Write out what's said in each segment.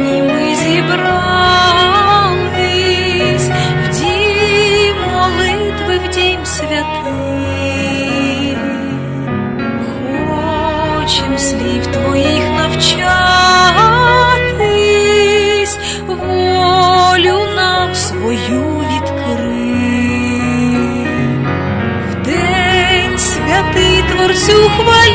І ми зібрались в дім молитви, в дім святий, хочем слів твоїх навчатись, волю нам свою відкрив, в день святий творцю хваль.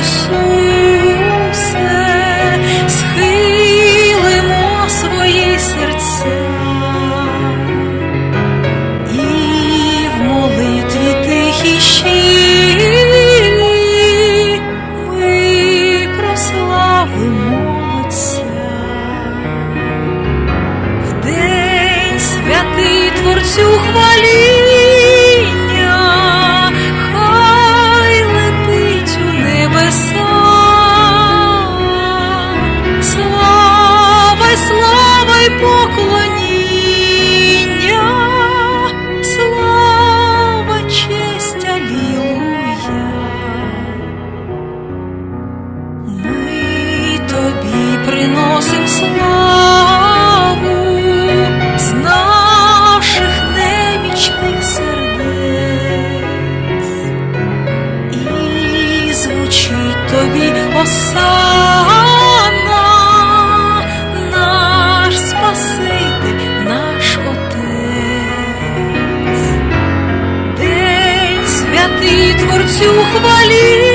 Ісусе, схилимо свої серця і в молитві тихій щирій ми прославимо. В день святий Творцю хваління, осана, наш Спаситель, наш Отець. День святий Творцю хвалі.